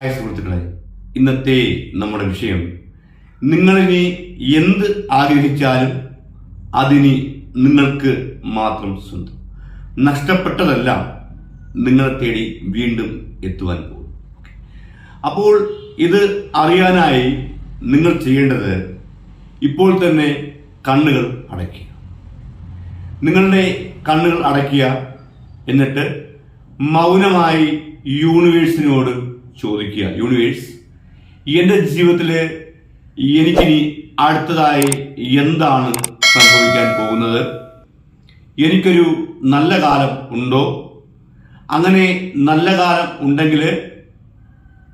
Hi സുഹൃത്തുക്കളെ ഇന്നത്തെ നമ്മുടെ വിഷയം. നിങ്ങളിനി എന്ത് ആഗ്രഹിച്ചാലും അതിനി നിങ്ങൾക്ക് മാത്രം സ്വന്തം. നഷ്ടപ്പെട്ടതെല്ലാം നിങ്ങളെ തേടി വീണ്ടും എത്തുവാൻ പോകും അപ്പോൾ ഇത് അറിയാനായി നിങ്ങൾ ചെയ്യേണ്ടത് ഇപ്പോൾ തന്നെ കണ്ണുകൾ അടയ്ക്കുക. നിങ്ങളുടെ കണ്ണുകൾ അടയ്ക്കുക എന്നിട്ട് മൗനമായി യൂണിവേഴ്സിനോട് ചോദിക്കുക. യൂണിവേഴ്സ് എന്റെ ജീവിതത്തിൽ എനിക്കിനി അടുത്തതായി എന്താണ് സംഭവിക്കാൻ പോകുന്നത്? എനിക്കൊരു നല്ല കാലം ഉണ്ടോ? അങ്ങനെ നല്ല കാലം ഉണ്ടെങ്കിൽ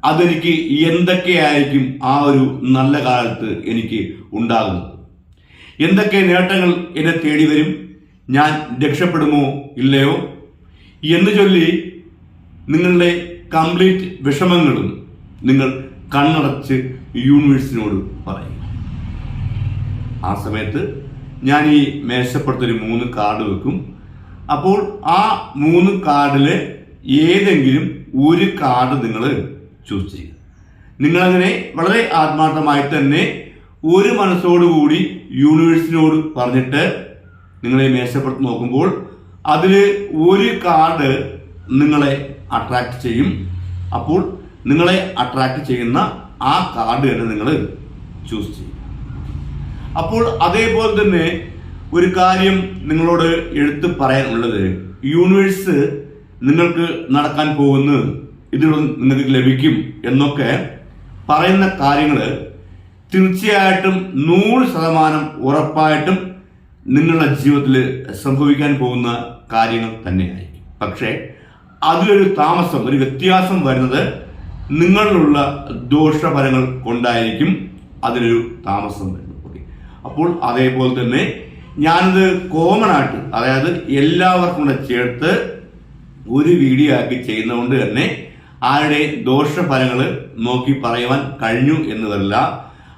അതെനിക്ക് എന്തൊക്കെയായിരിക്കും ആ ഒരു നല്ല കാലത്ത് എനിക്ക് ഉണ്ടാകുന്നത്? എന്തൊക്കെ നേട്ടങ്ങൾ എന്നെ തേടി വരും? ഞാൻ രക്ഷപ്പെടുമോ ഇല്ലയോ? എന്ന് ചൊല്ലി നിങ്ങളുടെ കംപ്ലീറ്റ് വിഷമങ്ങളും നിങ്ങൾ കണ്ണടച്ച് യൂണിവേഴ്സിനോട് പറയും. ആ സമയത്ത് ഞാൻ ഈ മേശപ്പുറത്തൊരു മൂന്ന് കാർഡ് വെക്കും. അപ്പോൾ ആ മൂന്ന് കാർഡിലെ ഏതെങ്കിലും ഒരു കാർഡ് നിങ്ങൾ ചൂസ് ചെയ്യുക നിങ്ങളങ്ങനെ വളരെ ആത്മാർത്ഥമായി തന്നെ ഒരു മനസ്സോടുകൂടി യൂണിവേഴ്സിനോട് പറഞ്ഞിട്ട് നിങ്ങളെ മേശപ്പുറത്ത് നോക്കുമ്പോൾ അതിൽ ഒരു കാർഡ് നിങ്ങളെ അട്രാക്ട് ചെയ്യും. അപ്പോൾ നിങ്ങളെ അട്രാക്ട് ചെയ്യുന്ന ആ കാർഡ് തന്നെ നിങ്ങൾ ചൂസ് ചെയ്യും. അപ്പോൾ അതേപോലെ തന്നെ ഒരു കാര്യം നിങ്ങളോട് എടുത്ത് പറയാനുള്ളത്. യൂണിവേഴ്സ് നിങ്ങൾക്ക് നടക്കാൻ പോകുന്നു ഇതിലൂടെ നിങ്ങൾക്ക് ലഭിക്കും എന്നൊക്കെ പറയുന്ന കാര്യങ്ങൾ തീർച്ചയായിട്ടും നൂറ് ശതമാനം ഉറപ്പായിട്ടും നിങ്ങളുടെ ജീവിതത്തിൽ സംഭവിക്കാൻ പോകുന്ന കാര്യങ്ങൾ തന്നെയായിരിക്കും. പക്ഷേ അതിലൊരു താമസം ഒരു വ്യത്യാസം വരുന്നത് നിങ്ങളിലുള്ള ദോഷഫലങ്ങൾ കൊണ്ടായിരിക്കും അതിലൊരു താമസം വരുന്നത്. അപ്പോൾ അതേപോലെ തന്നെ ഞാനിത് കോമൺ ആയിട്ട് അതായത് എല്ലാവർക്കും കൂടെ ചേർത്ത് ഒരു വീഡിയോ ആക്കി ചെയ്യുന്നതുകൊണ്ട് തന്നെ ആരുടെ ദോഷഫലങ്ങൾ നോക്കി പറയുവാൻ കഴിഞ്ഞു എന്നതല്ല.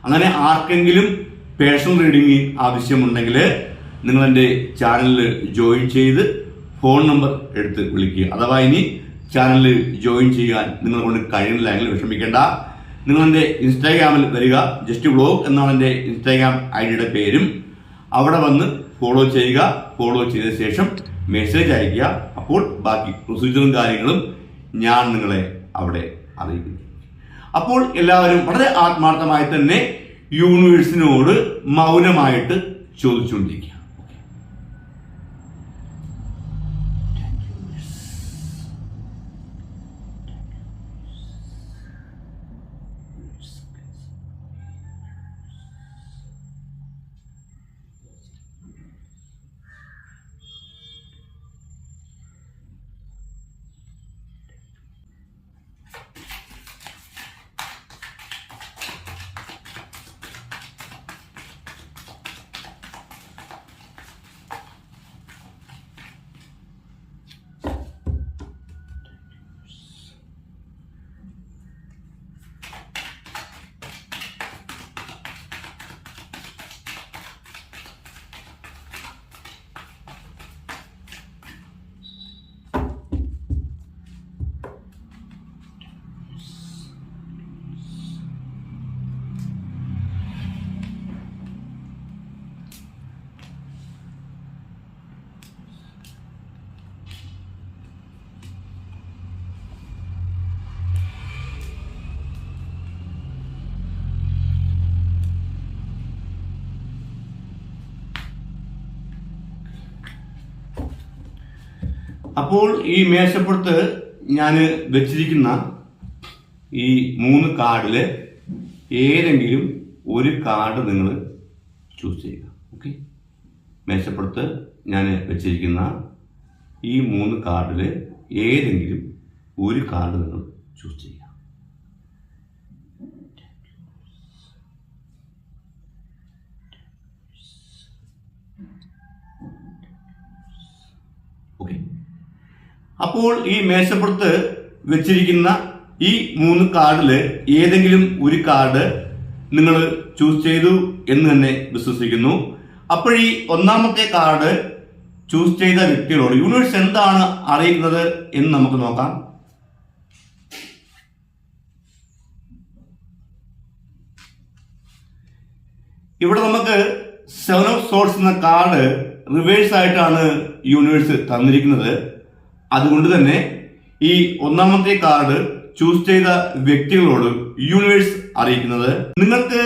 അങ്ങനെ ആർക്കെങ്കിലും പേഴ്സണൽ റീഡിംഗ് ആവശ്യമുണ്ടെങ്കിൽ നിങ്ങളെന്റെ ചാനലിൽ ജോയിൻ ചെയ്ത് ഫോൺ നമ്പർ എടുത്ത് വിളിക്കുക. അഥവാ ഇനി ചാനലിൽ ജോയിൻ ചെയ്യാൻ നിങ്ങളെ കൊണ്ട് കഴിയുന്നില്ല എങ്കിൽ വിഷമിക്കേണ്ട. നിങ്ങൾ എന്റെ ഇൻസ്റ്റാഗ്രാമിൽ വരിക. ജസ്റ്റ് ബ്ലോഗ് എന്നാണ് എന്റെ ഇൻസ്റ്റാഗ്രാം ഐ ഡിയുടെ പേരും. അവിടെ വന്ന് ഫോളോ ചെയ്യുക. ഫോളോ ചെയ്ത ശേഷം മെസ്സേജ് അയയ്ക്കുക. അപ്പോൾ ബാക്കി പ്രൊസീജിയറും കാര്യങ്ങളും ഞാൻ നിങ്ങളെ അവിടെ അറിയിക്കും. അപ്പോൾ എല്ലാവരും വളരെ ആത്മാർത്ഥമായി തന്നെ യൂണിവേഴ്സിനോട് മൗനമായിട്ട് ചോദിച്ചുകൊണ്ടിരിക്കുക. അപ്പോൾ ഈ മേശപ്പുറത്ത് ഞാൻ വെച്ചിരിക്കുന്ന ഈ മൂന്ന് കാർഡിൽ ഏതെങ്കിലും ഒരു കാർഡ് നിങ്ങൾ ചൂസ് ചെയ്യുക. ഓക്കെ മേശപ്പുറത്ത് ഞാൻ വെച്ചിരിക്കുന്ന ഈ മൂന്ന് കാർഡിൽ ഏതെങ്കിലും ഒരു കാർഡ് നിങ്ങൾ ചൂസ് ചെയ്യുക. അപ്പോൾ ഈ മേശപ്പുറത്ത് വെച്ചിരിക്കുന്ന ഈ മൂന്ന് കാർഡിൽ ഏതെങ്കിലും ഒരു കാർഡ് നിങ്ങൾ ചൂസ് ചെയ്തു എന്ന് തന്നെ വിശ്വസിക്കുന്നു. അപ്പോഴീ ഒന്നാമത്തെ കാർഡ് ചൂസ് ചെയ്ത വ്യക്തികളോട് യൂണിവേഴ്സ് എന്താണ് അറിയുന്നത് എന്ന് നമുക്ക് നോക്കാം. ഇവിടെ നമുക്ക് സെവൻ ഓഫ് സോൾസ് എന്ന കാർഡ് റിവേഴ്സ് ആയിട്ടാണ് യൂണിവേഴ്സ് തന്നിരിക്കുന്നത്. അതുകൊണ്ട് തന്നെ ഈ ഒന്നാമത്തെ കാർഡ് ചൂസ് ചെയ്ത വ്യക്തികളോട് യൂണിവേഴ്സ് അറിയിക്കുന്നത്. നിങ്ങൾക്ക്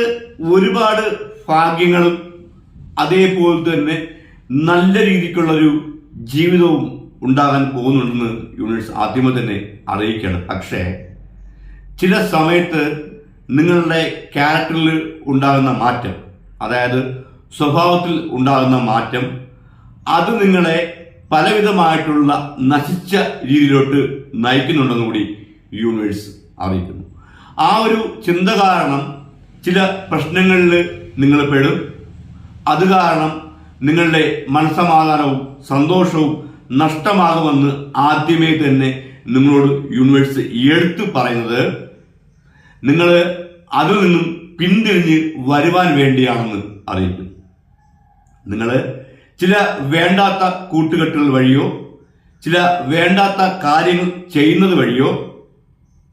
ഒരുപാട് ഭാഗ്യങ്ങളും അതേപോലെ തന്നെ നല്ല രീതിക്കുള്ളൊരു ജീവിതവും ഉണ്ടാകാൻ പോകുന്നുണ്ടെന്ന് യൂണിവേഴ്സ് ആദ്യമേ തന്നെ അറിയിക്കുകയാണ് പക്ഷേ ചില സമയത്ത് നിങ്ങളുടെ ക്യാരക്ടറിൽ ഉണ്ടാകുന്ന മാറ്റം അതായത് സ്വഭാവത്തിൽ ഉണ്ടാകുന്ന മാറ്റം അത് നിങ്ങളെ പലവിധമായിട്ടുള്ള നശിച്ച രീതിയിലോട്ട് നയിക്കുന്നുണ്ടെന്ന് കൂടി യൂണിവേഴ്സ് അറിയിക്കുന്നു. ആ ഒരു ചിന്ത കാരണം ചില പ്രശ്നങ്ങളിൽ നിങ്ങൾ പെടും. അത് കാരണം നിങ്ങളുടെ മനസമാധാനവും സന്തോഷവും നഷ്ടമാകുമെന്ന് ആദ്യമേ തന്നെ നിങ്ങളോട് യൂണിവേഴ്സ് എടുത്തു പറയുന്നത് നിങ്ങൾ അതിൽ നിന്നും പിന്തിരിഞ്ഞ് വരുവാൻ വേണ്ടിയാണെന്ന് അറിയിക്കുന്നു. നിങ്ങൾ ചില വേണ്ടാത്ത കൂട്ടുകെട്ടുകൾ വഴിയോ ചില വേണ്ടാത്ത കാര്യങ്ങൾ ചെയ്യുന്നത് വഴിയോ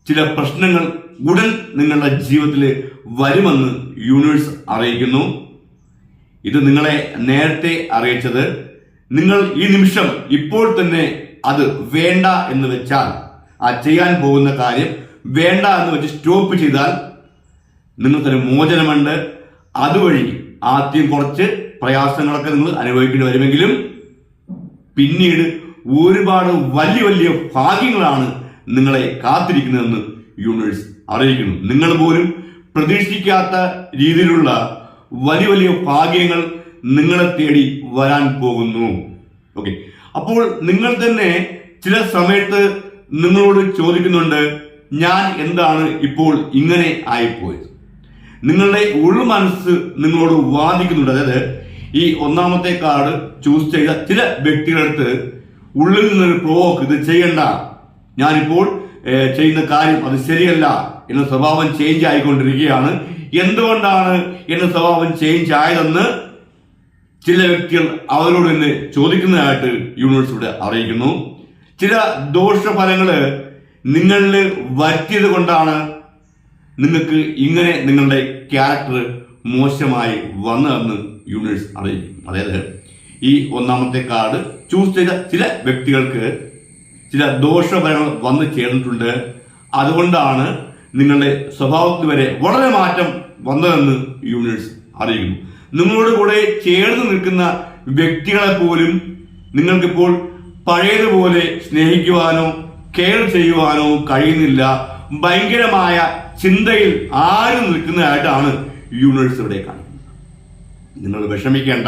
ചില പ്രശ്നങ്ങൾ ഉടൻ നിങ്ങളുടെ ജീവിതത്തിൽ വരുമെന്ന് യൂണിവേഴ്സ് അറിയിക്കുന്നു. ഇത് നിങ്ങളെ നേരത്തെ അറിയിച്ചത്. നിങ്ങൾ ഈ നിമിഷം ഇപ്പോൾ തന്നെ അത് വേണ്ട എന്ന് വെച്ചാൽ ആ ചെയ്യാൻ പോകുന്ന കാര്യം വേണ്ട എന്ന് വെച്ച് സ്റ്റോപ്പ് ചെയ്താൽ നിങ്ങൾക്കൊരു മോചനമുണ്ട്. അതുവഴി ആദ്യം കുറച്ച് പ്രയാസങ്ങളൊക്കെ നിങ്ങൾ അനുഭവിക്കേണ്ടി വരുമെങ്കിലും പിന്നീട് ഒരുപാട് വലിയ വലിയ ഭാഗ്യങ്ങളാണ് നിങ്ങളെ കാത്തിരിക്കുന്നതെന്ന് യൂണിവേഴ്സ് അറിയിക്കുന്നു. നിങ്ങൾ പോലും പ്രതീക്ഷിക്കാത്ത രീതിയിലുള്ള വലിയ വലിയ ഭാഗ്യങ്ങൾ നിങ്ങളെ തേടി വരാൻ പോകുന്നു. ഓക്കെ. അപ്പോൾ നിങ്ങൾ തന്നെ ചില സമയത്ത് നിങ്ങളോട് ചോദിക്കുന്നുണ്ട് ഞാൻ എന്താണ് ഇപ്പോൾ ഇങ്ങനെ ആയിപ്പോയത്? നിങ്ങളുടെ ഉള്ളു മനസ്സ് നിങ്ങളോട് വാദിക്കുന്നുണ്ട്. അതായത് ഈ ഒന്നാമത്തെ കാർഡ് ചൂസ് ചെയ്ത ചില വ്യക്തികളടുത്ത് ഉള്ളിൽ നിന്നൊരു പ്രോവോക്ക് ഇത് ചെയ്യണ്ട. ഞാനിപ്പോൾ ചെയ്യുന്ന കാര്യം അത് ശരിയല്ല എന്ന സ്വഭാവം ചേഞ്ച് ആയിക്കൊണ്ടിരിക്കുകയാണ്. എന്തുകൊണ്ടാണ് എന്ന സ്വഭാവം ചേഞ്ച് ആയതെന്ന് ചില വ്യക്തികൾ അവരോട് തന്നെ ചോദിക്കുന്നതായിട്ട് യൂണിവേഴ്സ് അറിയിക്കുന്നു. ചില ദോഷഫലങ്ങൾ നിങ്ങളിൽ വരുത്തിയത് കൊണ്ടാണ് നിങ്ങൾക്ക് ഇങ്ങനെ നിങ്ങളുടെ ക്യാരക്ടർ മോശമായി വന്നതെന്ന് യൂണിവേഴ്സ് അറിയിക്കും അതായത് ഈ ഒന്നാമത്തെ കാർഡ് ചൂസ് ചെയ്ത ചില വ്യക്തികൾക്ക് ചില ദോഷഫലങ്ങൾ വന്നു ചേർന്നിട്ടുണ്ട്. അതുകൊണ്ടാണ് നിങ്ങളുടെ സ്വഭാവത്തിൽ വരെ വളരെ മാറ്റം വന്നതെന്ന് യൂണിവേഴ്സ് അറിയിക്കുന്നു. നിങ്ങളോട് കൂടെ ചേർന്ന് നിൽക്കുന്ന വ്യക്തികളെ പോലും നിങ്ങൾക്കിപ്പോൾ പഴയതുപോലെ സ്നേഹിക്കുവാനോ കെയർ ചെയ്യുവാനോ കഴിയുന്നില്ല. ഭയങ്കരമായ ചിന്തയിൽ ആരും നിൽക്കുന്നതായിട്ടാണ് യൂണിവേഴ്സ് ഇവിടെ കാണുന്നത്. നിങ്ങൾ വിഷമിക്കേണ്ട.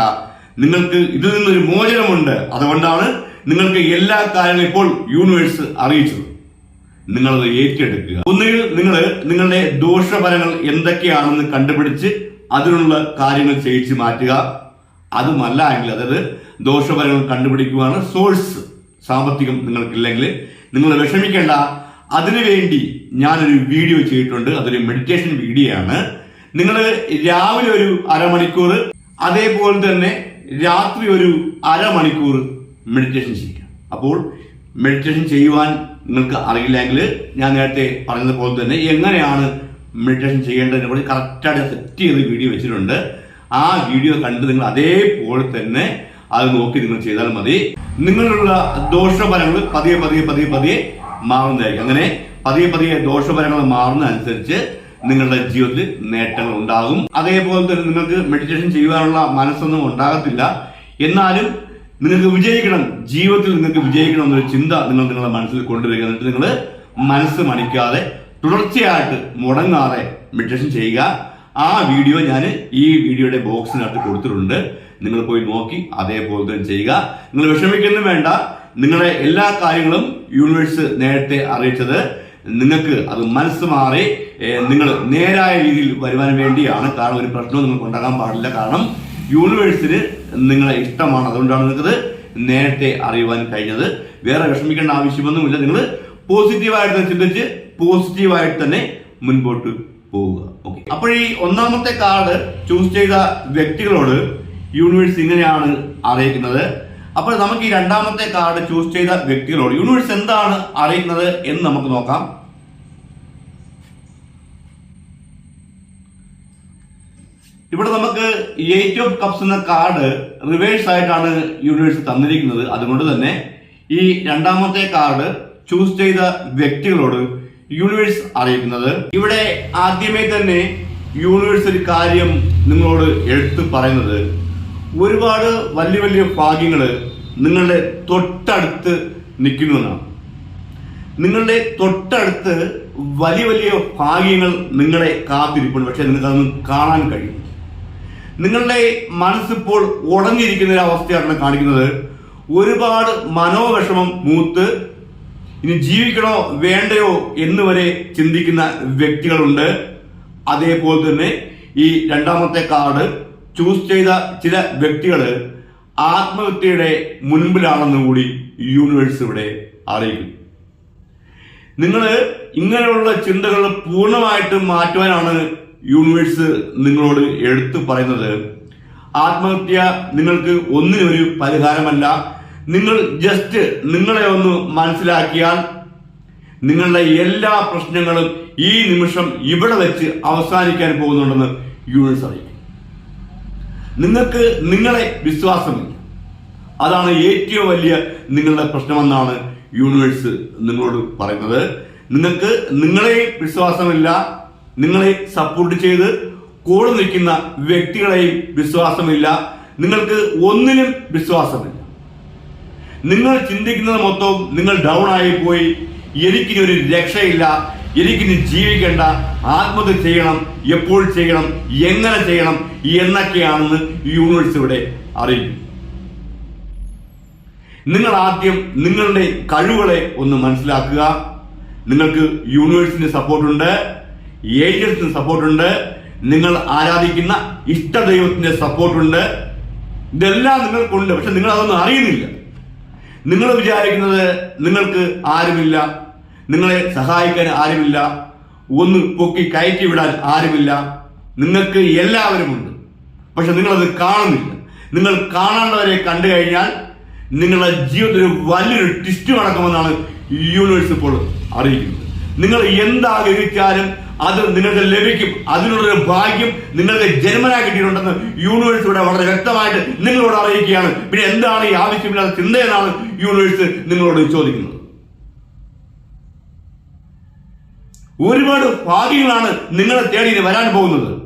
നിങ്ങൾക്ക് ഇതിൽ നിന്നൊരു മോചനമുണ്ട്. അതുകൊണ്ടാണ് നിങ്ങൾക്ക് എല്ലാ കാര്യങ്ങളും ഇപ്പോൾ യൂണിവേഴ്സ് അറിയിച്ചത്. നിങ്ങളത് ഏറ്റെടുക്കുക. ഒന്നുകിൽ നിങ്ങൾ നിങ്ങളുടെ ദോഷഫലങ്ങൾ എന്തൊക്കെയാണെന്ന് കണ്ടുപിടിച്ച് അതിനുള്ള കാര്യങ്ങൾ ചെയ്യിച്ച് മാറ്റുക. അതുമല്ല എങ്കിൽ അതായത് ദോഷഫലങ്ങൾ കണ്ടുപിടിക്കുവാണ് സോഴ്സ് സാമ്പത്തികം നിങ്ങൾക്കില്ലെങ്കിൽ. നിങ്ങൾ വിഷമിക്കേണ്ട. അതിനുവേണ്ടി ഞാനൊരു വീഡിയോ ചെയ്തിട്ടുണ്ട്. അതൊരു മെഡിറ്റേഷൻ വീഡിയോ ആണ്. നിങ്ങൾ രാവിലെ ഒരു അരമണിക്കൂർ അതേപോലെ തന്നെ രാത്രി ഒരു അരമണിക്കൂർ മെഡിറ്റേഷൻ ചെയ്യുക അപ്പോൾ മെഡിറ്റേഷൻ ചെയ്യുവാൻ നിങ്ങൾക്ക് അറിയില്ലെങ്കിൽ ഞാൻ നേരത്തെ പറഞ്ഞതുപോലെ തന്നെ എങ്ങനെയാണ് മെഡിറ്റേഷൻ ചെയ്യേണ്ടതിനെ കുറിച്ച് കറക്റ്റായിട്ട് സെറ്റ് ചെയ്ത് വീഡിയോ വെച്ചിട്ടുണ്ട്. ആ വീഡിയോ കണ്ട് നിങ്ങൾ അതേപോലെ തന്നെ അത് നോക്കി നിങ്ങൾ ചെയ്താൽ മതി. നിങ്ങളുള്ള ദോഷഫലങ്ങൾ പതിയെ പതിയെ പതിയെ പതിയെ മാറുന്നതായിരിക്കും. അങ്ങനെ പതിയെ പതിയെ ദോഷഫലങ്ങൾ മാറുന്ന അനുസരിച്ച് നിങ്ങളുടെ ജീവിതത്തിൽ നേട്ടങ്ങൾ ഉണ്ടാകും. അതേപോലെ തന്നെ നിങ്ങൾക്ക് മെഡിറ്റേഷൻ ചെയ്യുവാനുള്ള മനസ്സൊന്നും ഉണ്ടാകത്തില്ല. എന്നാലും നിങ്ങൾക്ക് വിജയിക്കണം. ജീവിതത്തിൽ നിങ്ങൾക്ക് വിജയിക്കണം എന്നൊരു ചിന്ത നിങ്ങൾ നിങ്ങളുടെ മനസ്സിൽ കൊണ്ടുവരിക. എന്നിട്ട് നിങ്ങൾ മനസ്സ് മണിക്കാതെ തുടർച്ചയായിട്ട് മുടങ്ങാതെ മെഡിറ്റേഷൻ ചെയ്യുക. ആ വീഡിയോ ഞാൻ ഈ വീഡിയോയുടെ ബോക്സിനകത്ത് കൊടുത്തിട്ടുണ്ട്. നിങ്ങൾ പോയി നോക്കി അതേപോലെ തന്നെ ചെയ്യുക. നിങ്ങൾ വിഷമിക്കുന്നു വേണ്ട. നിങ്ങളുടെ എല്ലാ കാര്യങ്ങളും യൂണിവേഴ്സ് നേരത്തെ അറിയിച്ചത് നിങ്ങൾക്ക് അത് മനസ്സ് മാറി നിങ്ങൾ നേരായ രീതിയിൽ വരുവാൻ വേണ്ടിയാണ് കാരണം ഒരു പ്രശ്നവും നിങ്ങൾക്ക് ഉണ്ടാകാൻ പാടില്ല. കാരണം യൂണിവേഴ്സിന് നിങ്ങളെ ഇഷ്ടമാണ്. അതുകൊണ്ടാണ് നിങ്ങൾക്ക് നേരത്തെ അറിയുവാൻ കഴിഞ്ഞത്. വേറെ വിഷമിക്കേണ്ട ആവശ്യമൊന്നുമില്ല. നിങ്ങൾ പോസിറ്റീവായിട്ട് തന്നെ ചിന്തിച്ച് പോസിറ്റീവായിട്ട് തന്നെ മുൻപോട്ട് പോവുക. ഓക്കെ അപ്പോൾ ഈ ഒന്നാമത്തെ കാർഡ് ചൂസ് ചെയ്ത വ്യക്തികളോട് യൂണിവേഴ്സ് ഇങ്ങനെയാണ് അറിയിക്കുന്നത്. അപ്പോൾ നമുക്ക് ഈ രണ്ടാമത്തെ കാർഡ് ചൂസ് ചെയ്ത വ്യക്തികളോട് യൂണിവേഴ്സ് എന്താണ് അറിയുന്നത് എന്ന് നമുക്ക് നോക്കാം. ഇവിടെ നമുക്ക് എയ്റ്റ് ഓഫ് കപ്സ് എന്ന കാർഡ് റിവേഴ്സ് ആയിട്ടാണ് യൂണിവേഴ്സ് തന്നിരിക്കുന്നത്. അതുകൊണ്ട് തന്നെ ഈ രണ്ടാമത്തെ കാർഡ് ചൂസ് ചെയ്ത വ്യക്തികളോട് യൂണിവേഴ്സ് അറിയിക്കുന്നത്. ഇവിടെ ആദ്യമേ തന്നെ യൂണിവേഴ്സ് ഒരു കാര്യം നിങ്ങളോട് എടുത്തു പറയുന്നത് ഒരുപാട് വലിയ വലിയ ഭാഗ്യങ്ങൾ നിങ്ങളുടെ തൊട്ടടുത്ത് നിൽക്കുന്നു എന്നാണ് നിങ്ങളുടെ തൊട്ടടുത്ത് വലിയ വലിയ ഭാഗ്യങ്ങൾ നിങ്ങളെ കാത്തിരിപ്പുണ്ട്. പക്ഷെ നിങ്ങൾക്ക് അതൊന്നും കാണാൻ കഴിയും. നിങ്ങളുടെ മനസ്സിപ്പോൾ ഉടഞ്ഞിരിക്കുന്ന ഒരു അവസ്ഥയാണ് കാണിക്കുന്നത്. ഒരുപാട് മനോവിഷമം മൂത്ത് ഇനി ജീവിക്കണോ വേണ്ടയോ എന്ന് വരെ ചിന്തിക്കുന്ന വ്യക്തികളുണ്ട്. അതേപോലെ തന്നെ ഈ രണ്ടാമത്തെ കാർഡ് ചൂസ് ചെയ്ത ചില വ്യക്തികൾ ആത്മഹത്യയുടെ മുൻപിലാണെന്ന് കൂടി യൂണിവേഴ്സ് ഇവിടെ അറിയിക്കും. നിങ്ങൾ ഇങ്ങനെയുള്ള ചിന്തകൾ പൂർണമായിട്ടും മാറ്റുവാനാണ് യൂണിവേഴ്സ് നിങ്ങളോട് എടുത്തു പറയുന്നത്. ആത്മഹത്യ നിങ്ങൾക്ക് ഒന്നിനും ഒരു പരിഹാരമല്ല. നിങ്ങൾ ജസ്റ്റ് നിങ്ങളെ ഒന്ന് മനസ്സിലാക്കിയാൽ നിങ്ങളുടെ എല്ലാ പ്രശ്നങ്ങളും ഈ നിമിഷം ഇവിടെ വെച്ച് അവസാനിക്കാൻ പോകുന്നുണ്ടെന്ന് യൂണിവേഴ്സ് അറിയിക്കും. നിങ്ങൾക്ക് നിങ്ങളെ വിശ്വാസമില്ല. അതാണ് ഏറ്റവും വലിയ നിങ്ങളുടെ പ്രശ്നമെന്നാണ് യൂണിവേഴ്സ് നിങ്ങളോട് പറയുന്നത്. നിങ്ങൾക്ക് നിങ്ങളെ വിശ്വാസമില്ല നിങ്ങളെ സപ്പോർട്ട് ചെയ്ത് കൂടെ നിൽക്കുന്ന വ്യക്തികളെയും വിശ്വാസമില്ല നിങ്ങൾക്ക് ഒന്നിനും വിശ്വാസമില്ല. നിങ്ങൾ ചിന്തിക്കുന്നത് മൊത്തം നിങ്ങൾ ഡൗൺ ആയി പോയി എനിക്കിനൊരു രക്ഷയില്ല എനിക്കിനി ജീവിക്കേണ്ട ആത്മഹത്യ ചെയ്യണം എപ്പോൾ ചെയ്യണം എങ്ങനെ ചെയ്യണം എന്നൊക്കെയാണെന്ന് യൂണിവേഴ്സ് ഇവിടെ അറിയിക്കും. നിങ്ങൾ ആദ്യം നിങ്ങളുടെ കഴിവുകളെ ഒന്ന് മനസ്സിലാക്കുക. നിങ്ങൾക്ക് യൂണിവേഴ്സിന്റെ സപ്പോർട്ടുണ്ട് ഏജൻസിന് സപ്പോർട്ടുണ്ട് നിങ്ങൾ ആരാധിക്കുന്ന ഇഷ്ടദൈവത്തിന്റെ സപ്പോർട്ടുണ്ട് ഇതെല്ലാം നിങ്ങൾക്കുണ്ട് പക്ഷെ നിങ്ങൾ അതൊന്നും അറിയുന്നില്ല. നിങ്ങൾ വിചാരിക്കുന്നത് നിങ്ങൾക്ക് ആരുമില്ല നിങ്ങളെ സഹായിക്കാൻ ആരുമില്ല. ഒന്ന് പൊക്കി കയറ്റി വിടാൻ ആരുമില്ല. നിങ്ങൾക്ക് എല്ലാവരുമുണ്ട്. പക്ഷെ നിങ്ങളത് കാണുന്നില്ല. നിങ്ങൾ കാണേണ്ടവരെ കണ്ടു കഴിഞ്ഞാൽ നിങ്ങളുടെ ജീവിതത്തിൽ വലിയൊരു ട്വിസ്റ്റ് നടക്കുമെന്നാണ് യൂണിവേഴ്സ് ഇപ്പോൾ അറിയിക്കുന്നത്. നിങ്ങൾ എന്താഗ്രഹിച്ചാലും അത് നിങ്ങൾക്ക് ലഭിക്കും. അതിനുള്ളൊരു ഭാഗ്യം നിങ്ങൾക്ക് ജന്മനാ കിട്ടിയിട്ടുണ്ടെന്ന് യൂണിവേഴ്സ് ഇവിടെ വളരെ വ്യക്തമായിട്ട് നിങ്ങളോട് അറിയിക്കുകയാണ്. പിന്നെ എന്താണ് ഈ ആവശ്യമില്ലാത്ത ചിന്തയെന്നാണ് യൂണിവേഴ്സ് നിങ്ങളോട് ചോദിക്കുന്നത്. ഒരുപാട് ഭാഗ്യങ്ങളാണ് നിങ്ങളെ തേടി വരാൻ പോകുന്നത്.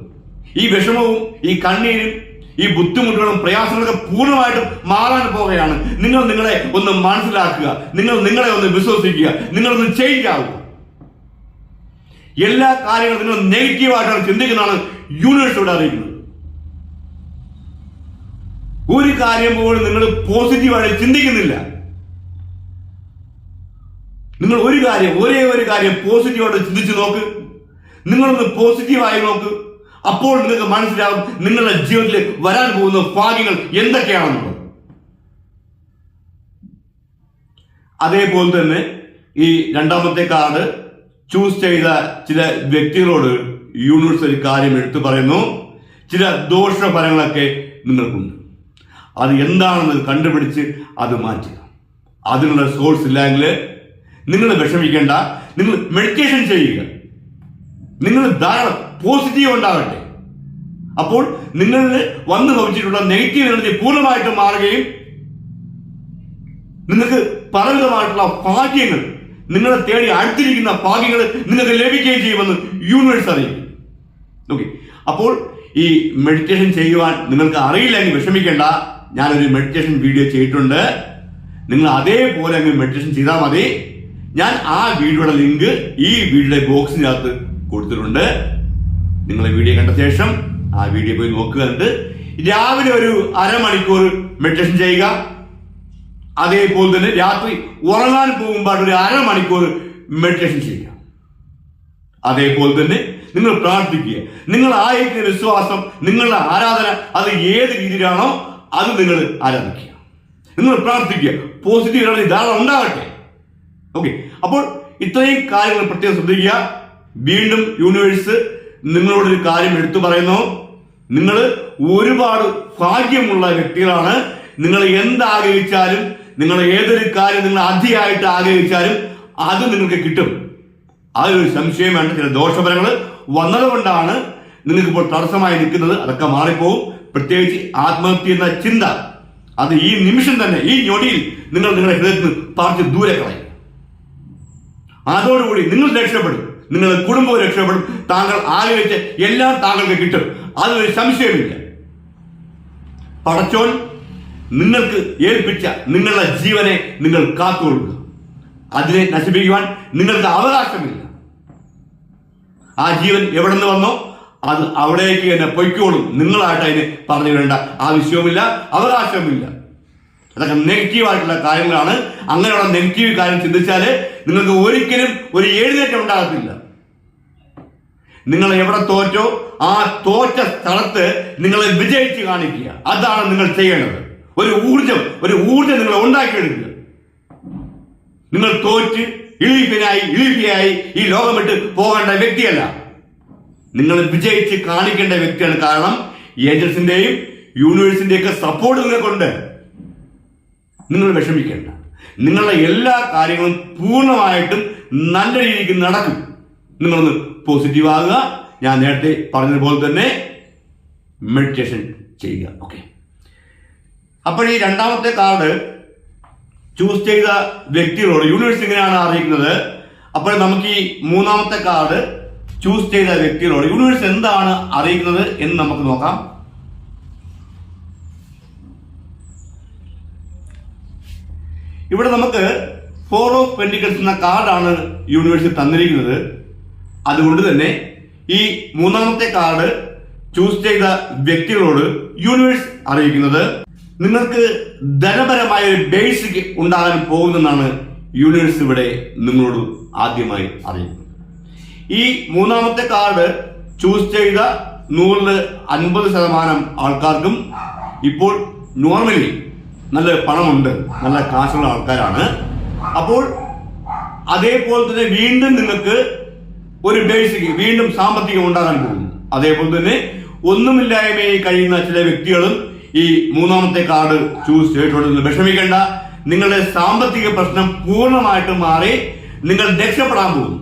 ഈ വിഷമവും ഈ കണ്ണീരും ഈ ബുദ്ധിമുട്ടുകളും പ്രയാസങ്ങളൊക്കെ പൂർണമായിട്ടും മാറാൻ പോവുകയാണ്. നിങ്ങൾ നിങ്ങളെ ഒന്ന് മനസ്സിലാക്കുക. നിങ്ങൾ നിങ്ങളെ ഒന്ന് വിശ്വസിക്കുക. നിങ്ങളൊന്ന് ചേഞ്ച് ആവുക. എല്ലാ കാര്യങ്ങളും നിങ്ങൾ നെഗറ്റീവായിട്ടാണ് ചിന്തിക്കുന്നതാണ് യൂണിവേഴ്സ് അറിയിക്കുന്നത്. ഒരു കാര്യം പോലും നിങ്ങൾ പോസിറ്റീവായിട്ട് ചിന്തിക്കുന്നില്ല. നിങ്ങൾ ഒരു കാര്യം ഒരേ ഒരു കാര്യം പോസിറ്റീവായിട്ട് ചിന്തിച്ചു നോക്ക്. നിങ്ങളൊന്ന് പോസിറ്റീവായി നോക്ക്. അപ്പോൾ നിങ്ങൾക്ക് മനസ്സിലാവും നിങ്ങളുടെ ജീവിതത്തിൽ വരാൻ പോകുന്ന ഭാഗ്യങ്ങൾ എന്തൊക്കെയാണെന്നുള്ളത് അതേപോലെ തന്നെ ഈ രണ്ടാമത്തെ കാർഡ് ചൂസ് ചെയ്ത ചില വ്യക്തികളോട് യൂണിവേഴ്സ് ഒരു കാര്യം എടുത്തു പറയുന്നു. ചില ദോഷഫലങ്ങളൊക്കെ നിങ്ങൾക്കുണ്ട്. അത് എന്താണെന്ന് കണ്ടുപിടിച്ച് അത് മാറ്റുക. അതിനുള്ള സോഴ്സ് ഇല്ലെങ്കിൽ നിങ്ങൾ വിഷമിക്കേണ്ട. നിങ്ങൾ മെഡിറ്റേഷൻ ചെയ്യുക. നിങ്ങൾ ധാരാളം പോസിറ്റീവ് ഉണ്ടാവട്ടെ. അപ്പോൾ നിങ്ങളിൽ വന്നു ഭവിച്ചിട്ടുള്ള നെഗറ്റീവ് എനർജി പൂർണമായിട്ട് മാറുകയും നിങ്ങൾക്ക് പലവിധമായിട്ടുള്ള ഭാഗ്യങ്ങൾ നിങ്ങളെ തേടി അടുത്തിരിക്കുന്ന ഭാഗ്യങ്ങൾ നിങ്ങൾക്ക് ലഭിക്കുകയും ചെയ്യുമെന്ന് യൂണിവേഴ്സ് അറിയും. ഓക്കെ അപ്പോൾ ഈ മെഡിറ്റേഷൻ ചെയ്യുവാൻ നിങ്ങൾക്ക് അറിയില്ലെങ്കിൽ വിഷമിക്കേണ്ട. ഞാനൊരു മെഡിറ്റേഷൻ വീഡിയോ ചെയ്തിട്ടുണ്ട്. നിങ്ങൾ അതേപോലെ അങ്ങ് മെഡിറ്റേഷൻ ചെയ്താൽ മതി. ഞാൻ ആ വീഡിയോയുടെ ലിങ്ക് ഈ വീഡിയോയുടെ ബോക്സിനകത്ത് കൊടുത്തിട്ടുണ്ട്. നിങ്ങൾ വീഡിയോ കണ്ട ശേഷം ആ വീഡിയോ പോയി നോക്കുക രാവിലെ ഒരു അരമണിക്കൂർ മെഡിറ്റേഷൻ ചെയ്യുക. അതേപോലെ തന്നെ രാത്രി ഉറങ്ങാൻ പോകുമ്പോൾ ഒരു അരമണിക്കൂർ മെഡിറ്റേഷൻ ചെയ്യുക. അതേപോലെ തന്നെ നിങ്ങൾ പ്രാർത്ഥിക്കുക. നിങ്ങൾ ആയിരിക്കുന്ന വിശ്വാസം നിങ്ങളുടെ ആരാധന അത് ഏത് രീതിയിലാണോ അത് നിങ്ങൾ ആരാധിക്കുക. നിങ്ങൾ പ്രാർത്ഥിക്കുക. പോസിറ്റീവ് ധാരണ ഉണ്ടാകട്ടെ. ഓക്കെ അപ്പോൾ ഇത്രയും കാര്യങ്ങൾ പ്രത്യേകം ശ്രദ്ധിക്കുക. വീണ്ടും യൂണിവേഴ്സ് നിങ്ങളോട് ഒരു കാര്യം എടുത്തു പറയുന്നു. നിങ്ങൾ ഒരുപാട് ഭാഗ്യമുള്ള വ്യക്തികളാണ്. നിങ്ങൾ എന്താഗ്രഹിച്ചാലും നിങ്ങൾ ഏതൊരു കാര്യം നിങ്ങൾ അധികമായിട്ട് ആഗ്രഹിച്ചാലും അത് നിങ്ങൾക്ക് കിട്ടും. അതൊരു സംശയം വേണ്ട ചില ദോഷഫലങ്ങൾ വന്നതുകൊണ്ടാണ് നിങ്ങൾക്ക് ഇപ്പോൾ തടസ്സമായി നിൽക്കുന്നത്. അതൊക്കെ മാറിപ്പോവും. പ്രത്യേകിച്ച് ആത്മഹത്യ എന്ന ചിന്ത. അത് ഈ നിമിഷം തന്നെ ഈ ഞൊടിയിൽ നിങ്ങൾ നിങ്ങളുടെ ഹൃദയത്തിൽ പറിച്ച് ദൂരെ കളയും. അതോടുകൂടി നിങ്ങൾ രക്ഷപ്പെടും. നിങ്ങളുടെ കുടുംബവും രക്ഷപ്പെടും. താങ്കൾ ആലോചിച്ച് എല്ലാം താങ്കൾക്ക് കിട്ടും. അതൊരു സംശയമില്ല. പടച്ചോൻ നിങ്ങൾക്ക് ഏൽപ്പിച്ച നിങ്ങളുടെ ജീവനെ നിങ്ങൾ കാത്തുകൊള്ളുക. അതിനെ നശിപ്പിക്കുവാൻ നിങ്ങൾക്ക് അവകാശമില്ല. ആ ജീവൻ എവിടെ നിന്ന് വന്നോ അത് അവിടേക്ക് തന്നെ പൊയ്ക്കോളും. നിങ്ങളായിട്ട് അതിന് പറഞ്ഞു വേണ്ട ആവശ്യവുമില്ല അവകാശവുമില്ല. അതൊക്കെ നെഗറ്റീവ് ആയിട്ടുള്ള കാര്യങ്ങളാണ്. അങ്ങനെയുള്ള നെഗറ്റീവ് കാര്യം ചിന്തിച്ചാൽ നിങ്ങൾക്ക് ഒരിക്കലും ഒരു എഴുന്നേറ്റം ഉണ്ടാകത്തില്ല. നിങ്ങൾ എവിടെ തോറ്റോ ആ തോറ്റ സ്ഥലത്ത് നിങ്ങളെ വിജയിച്ച് കാണിക്കുക. അതാണ് നിങ്ങൾ ചെയ്യേണ്ടത്. ഒരു ഊർജം ഒരു ഊർജം നിങ്ങൾ ഉണ്ടാക്കിയെടുക്കുക. നിങ്ങൾ തോറ്റ് ഇളീപ്പിനായി ഇളീപ്പിയായി ഈ ലോകം വിട്ട് പോകേണ്ട വ്യക്തിയല്ല. നിങ്ങൾ വിജയിച്ച് കാണിക്കേണ്ട വ്യക്തിയാണ് കാരണം ഏജൻസിന്റെയും യൂണിവേഴ്സിന്റെയും ഒക്കെ സപ്പോർട്ട് നിങ്ങൾക്കുണ്ട്. നിങ്ങൾ വിഷമിക്കേണ്ട. നിങ്ങളുടെ എല്ലാ കാര്യങ്ങളും പൂർണമായിട്ടും നല്ല രീതിക്ക് നടക്കും. നിങ്ങളൊന്ന് പോസിറ്റീവ് ആകുക. ഞാൻ നേരത്തെ പറഞ്ഞതുപോലെ തന്നെ മെഡിറ്റേഷൻ ചെയ്യുക. ഓക്കെ അപ്പോൾ ഈ രണ്ടാമത്തെ കാർഡ് ചൂസ് ചെയ്ത വ്യക്തികളോട് യൂണിവേഴ്സ് ഇങ്ങനെയാണ് അറിയിക്കുന്നത്? അപ്പോൾ നമുക്ക് ഈ മൂന്നാമത്തെ കാർഡ് ചൂസ് ചെയ്ത വ്യക്തികളോട് യൂണിവേഴ്സ് എന്താണ് അറിയിക്കുന്നത് എന്ന് നമുക്ക് നോക്കാം. ഇവിടെ നമുക്ക് ഫോർ ഓഫ് പെന്റിക്കൽസ് എന്ന കാർഡാണ് യൂണിവേഴ്സ് തന്നിരിക്കുന്നത്. അതുകൊണ്ട് തന്നെ ഈ മൂന്നാമത്തെ കാർഡ് ചൂസ് ചെയ്ത വ്യക്തികളോട് യൂണിവേഴ്സ് അറിയിക്കുന്നത്. നിങ്ങൾക്ക് ധനപരമായ ഒരു ബേസിക് ഉണ്ടാകാൻ പോകുന്നെന്നാണ് യൂണിവേഴ്സ് ഇവിടെ നിങ്ങളോട് ആദ്യമായി അറിയിക്കുന്നത്. ഈ മൂന്നാമത്തെ കാർഡ് ചൂസ് ചെയ്ത നൂറിൽ അൻപത് ശതമാനം ആൾക്കാർക്കും ഇപ്പോൾ നോർമലി നല്ല പണമുണ്ട് നല്ല കാശുള്ള ആൾക്കാരാണ്. അപ്പോൾ അതേപോലെ തന്നെ വീണ്ടും നിങ്ങൾക്ക് ഒരു ബേസിക് വീണ്ടും സാമ്പത്തികം ഉണ്ടാകാൻ പോകുന്നു. അതേപോലെ തന്നെ ഒന്നുമില്ലായ്മയായി കഴിയുന്ന ചില വ്യക്തികളും ഈ മൂന്നാമത്തെ കാർഡ് ചൂസ് ചെയ്തിട്ടുണ്ടെന്ന് വിഷമിക്കേണ്ട. നിങ്ങളുടെ സാമ്പത്തിക പ്രശ്നം പൂർണമായിട്ടും മാറി നിങ്ങൾ രക്ഷപ്പെടാൻ പോകുന്നു.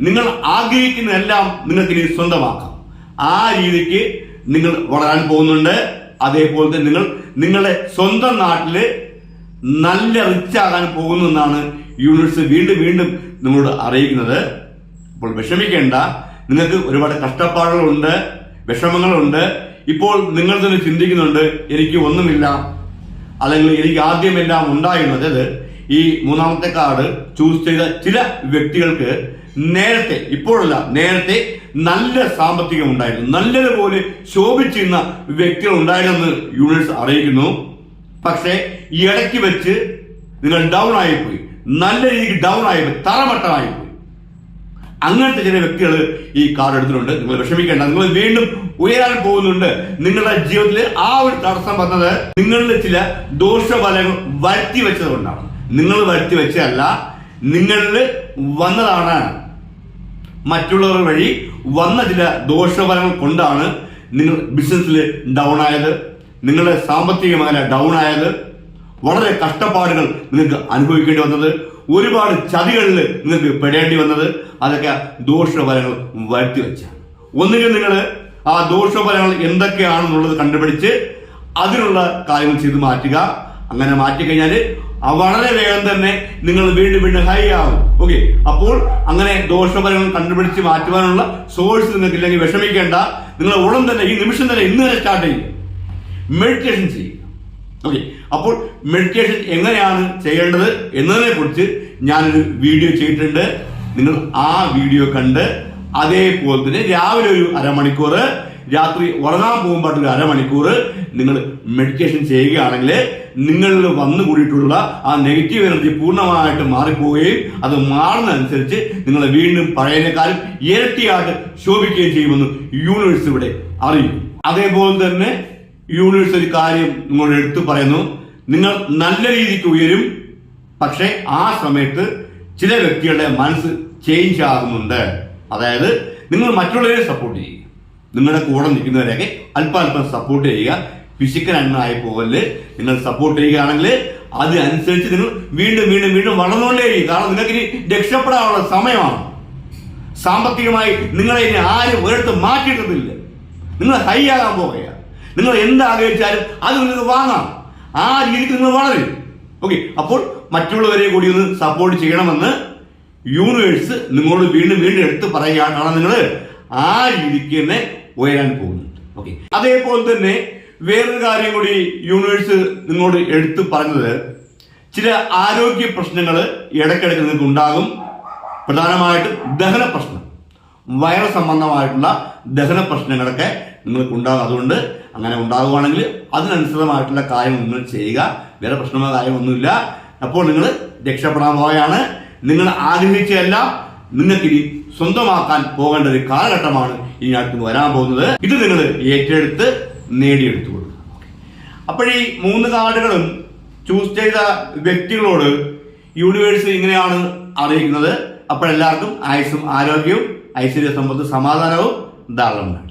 നിങ്ങൾ ആഗ്രഹിക്കുന്നതെല്ലാം നിങ്ങൾക്ക് ഇനി സ്വന്തമാക്കാം. ആ രീതിക്ക് നിങ്ങൾ വളരാൻ പോകുന്നുണ്ട്. അതേപോലെ തന്നെ നിങ്ങൾ നിങ്ങളുടെ സ്വന്തം നാട്ടിൽ നല്ല റിച്ച് ആകാൻ പോകുന്നു എന്നാണ് യൂണിവേഴ്സ് വീണ്ടും വീണ്ടും നിങ്ങളോട് അറിയിക്കുന്നത്. അപ്പോൾ വിഷമിക്കേണ്ട. നിങ്ങൾക്ക് ഒരുപാട് കഷ്ടപ്പാടുകളുണ്ട് വിഷമങ്ങളുണ്ട്. ഇപ്പോൾ നിങ്ങൾ തന്നെ ചിന്തിക്കുന്നുണ്ട് എനിക്ക് ഒന്നുമില്ല. അല്ലെങ്കിൽ എനിക്ക് ആദ്യമെല്ലാം ഉണ്ടായിരുന്നു അതായത് ഈ മൂന്നാമത്തെ കാർഡ് ചൂസ് ചെയ്ത ചില വ്യക്തികൾക്ക് നേരത്തെ ഇപ്പോഴല്ല നേരത്തെ നല്ല സാമ്പത്തികം ഉണ്ടായിരുന്നു. നല്ലതുപോലെ ശോഭിച്ചിരുന്ന വ്യക്തികൾ ഉണ്ടായിരുന്നെന്ന് യൂണിവേഴ്സ് അറിയിക്കുന്നു. പക്ഷേ ഇടയ്ക്ക് വെച്ച് നിങ്ങൾ ഡൗൺ ആയിപ്പോയി. നല്ല രീതിക്ക് ഡൗൺ ആയിപ്പോയി. തറമട്ടമായിപ്പോയി അങ്ങനത്തെ ചില വ്യക്തികൾ ഈ കാർഡ് എടുത്തിട്ടുണ്ട്. നിങ്ങൾ വിഷമിക്കേണ്ട. നിങ്ങൾ വീണ്ടും ഉയരാൻ പോകുന്നുണ്ട്. നിങ്ങളുടെ ജീവിതത്തിൽ ആ ഒരു തടസ്സം വന്നത് നിങ്ങളുടെ ചില ദോഷഫലങ്ങൾ വരുത്തി വെച്ചത് കൊണ്ടാണ് നിങ്ങൾ വരുത്തി വെച്ചതല്ല നിങ്ങളിൽ വന്നതാണ്. മറ്റുള്ളവർ വഴി വന്ന ചില ദോഷഫലങ്ങൾ കൊണ്ടാണ് നിങ്ങൾ ബിസിനസ്സിൽ ഡൗൺ ആയത്. നിങ്ങളുടെ സാമ്പത്തിക മേഖല ഡൗൺ ആയത്. വളരെ കഷ്ടപ്പാടുകൾ നിങ്ങൾക്ക് അനുഭവിക്കേണ്ടി വന്നത്. ഒരുപാട് ചതികളിൽ നിങ്ങൾക്ക് പെടേണ്ടി വന്നത്. അതൊക്കെ ദോഷഫലങ്ങൾ വരുത്തി വെച്ചാണ്. ഒന്നുകിൽ നിങ്ങൾ ആ ദോഷഫലങ്ങൾ എന്തൊക്കെയാണെന്നുള്ളത് കണ്ടുപിടിച്ച് അതിനുള്ള കാര്യങ്ങൾ ചെയ്ത് മാറ്റുക. അങ്ങനെ മാറ്റിക്കഴിഞ്ഞാൽ വളരെ വേഗം തന്നെ നിങ്ങൾ വീണ്ടും വീണ്ടും ഹൈ ആവും. ഓക്കെ അപ്പോൾ അങ്ങനെ ദോഷഫലങ്ങൾ കണ്ടുപിടിച്ച് മാറ്റുവാനുള്ള സോഴ്സ് നിങ്ങൾക്ക് ഇല്ലെങ്കിൽ വിഷമിക്കേണ്ട. നിങ്ങൾ ഉടൻ തന്നെ ഈ നിമിഷം തന്നെ ഇന്ന് തന്നെ സ്റ്റാർട്ട് ചെയ്യും. മെഡിറ്റേഷൻ ചെയ്യുക ഓക്കെ അപ്പോൾ മെഡിറ്റേഷൻ എങ്ങനെയാണ് ചെയ്യേണ്ടത് എന്നതിനെ കുറിച്ച് ഞാനൊരു വീഡിയോ ചെയ്തിട്ടുണ്ട്. നിങ്ങൾ ആ വീഡിയോ കണ്ട് അതേപോലെ തന്നെ രാവിലെ ഒരു അരമണിക്കൂർ രാത്രി ഉറങ്ങാൻ പോകുമ്പോൾ ഒരു അരമണിക്കൂർ നിങ്ങൾ മെഡിറ്റേഷൻ ചെയ്യുകയാണെങ്കിൽ നിങ്ങളിൽ വന്നു കൂടിയിട്ടുള്ള ആ നെഗറ്റീവ് എനർജി പൂർണമായിട്ട് മാറിപ്പോവുകയും അത് മാറുന്നതനുസരിച്ച് നിങ്ങൾ വീണ്ടും പഴയതിനേക്കാളും ഇരട്ടിയായിട്ട് ശോഭിക്കുകയും ചെയ്യുമെന്ന് യൂണിവേഴ്സ് ഇവിടെ അറിയും. അതേപോലെ തന്നെ യൂണിവേഴ്സ് ഒരു കാര്യം നിങ്ങളോട് എടുത്തു പറയുന്നു. നിങ്ങൾ നല്ല രീതിക്ക് ഉയരും പക്ഷേ ആ സമയത്ത് ചില വ്യക്തികളുടെ മനസ്സ് ചേഞ്ച് ആകുന്നുണ്ട്. അതായത് നിങ്ങൾ മറ്റുള്ളവരെ സപ്പോർട്ട് ചെയ്യുക. നിങ്ങളുടെ കൂടെ നിൽക്കുന്നവരെയൊക്കെ അല്പം അല്പം സപ്പോർട്ട് ചെയ്യുക. ഫിസിക്കൽ എണ്ണമായി പോകൽ നിങ്ങൾ സപ്പോർട്ട് ചെയ്യുകയാണെങ്കിൽ അതിനനുസരിച്ച് നിങ്ങൾ വീണ്ടും വീണ്ടും വീണ്ടും വളർന്നുകൊണ്ടേ കാരണം നിങ്ങൾക്ക് ഇനി രക്ഷപ്പെടാനുള്ള സമയമാണ്. സാമ്പത്തികമായി നിങ്ങളെ ഇനി ആരും ഒരിടത്ത് മാറ്റിയിട്ടില്ല നിങ്ങൾ ഹൈ ആകാൻ പോവുകയാണ്. നിങ്ങൾ എന്ത് ആഗ്രഹിച്ചാലും അത് നിങ്ങൾക്ക് വാങ്ങാം. ആ രീതിക്ക് നിങ്ങൾ വളരും. ഓക്കെ അപ്പോൾ മറ്റുള്ളവരെ കൂടി ഒന്ന് സപ്പോർട്ട് ചെയ്യണമെന്ന് യൂണിവേഴ്സ് നിങ്ങളോട് വീണ്ടും വീണ്ടും എടുത്ത് പറയുകയാണ്. നിങ്ങൾ ആ രീതിക്ക് തന്നെ ഉയരാൻ പോകുന്നത് ഓക്കെ അതേപോലെ തന്നെ വേറൊരു കാര്യം കൂടി യൂണിവേഴ്സ് നിങ്ങളോട് എടുത്ത് പറഞ്ഞത്. ചില ആരോഗ്യ പ്രശ്നങ്ങൾ ഇടയ്ക്കിടയ്ക്ക് നിങ്ങൾക്ക് ഉണ്ടാകും. പ്രധാനമായിട്ടും ദഹന പ്രശ്നം. വയറ് സംബന്ധമായിട്ടുള്ള ദഹന പ്രശ്നങ്ങളൊക്കെ നിങ്ങൾക്ക് ഉണ്ടാകും. അതുകൊണ്ട് അങ്ങനെ ഉണ്ടാകുവാണെങ്കിൽ അതിനനുസൃതമായിട്ടുള്ള കാര്യം നിങ്ങൾ ചെയ്യുക. വേറെ പ്രശ്നമോ കാര്യമൊന്നുമില്ല അപ്പോൾ നിങ്ങൾ രക്ഷപ്പെടാൻ പോയാണ് നിങ്ങൾ ആഗ്രഹിച്ചതെല്ലാം നിങ്ങൾക്കിനി സ്വന്തമാക്കാൻ പോകേണ്ട ഒരു കാലഘട്ടമാണ് ഇനി അടുത്ത് വരാൻ പോകുന്നത്. ഇത് നിങ്ങൾ ഏറ്റെടുത്ത് നേടിയെടുത്തു കൊടുക്കുക അപ്പോൾ ഈ മൂന്ന് കാർഡുകളും ചൂസ് ചെയ്ത വ്യക്തികളോട് യൂണിവേഴ്സ് ഇങ്ങനെയാണ് അറിയിക്കുന്നത്. അപ്പോഴെല്ലാവർക്കും ആയുസും ആരോഗ്യവും ഐശ്വര്യ സമ്പത്ത് സമാധാനവും ധാരാളം വേണ്ടേ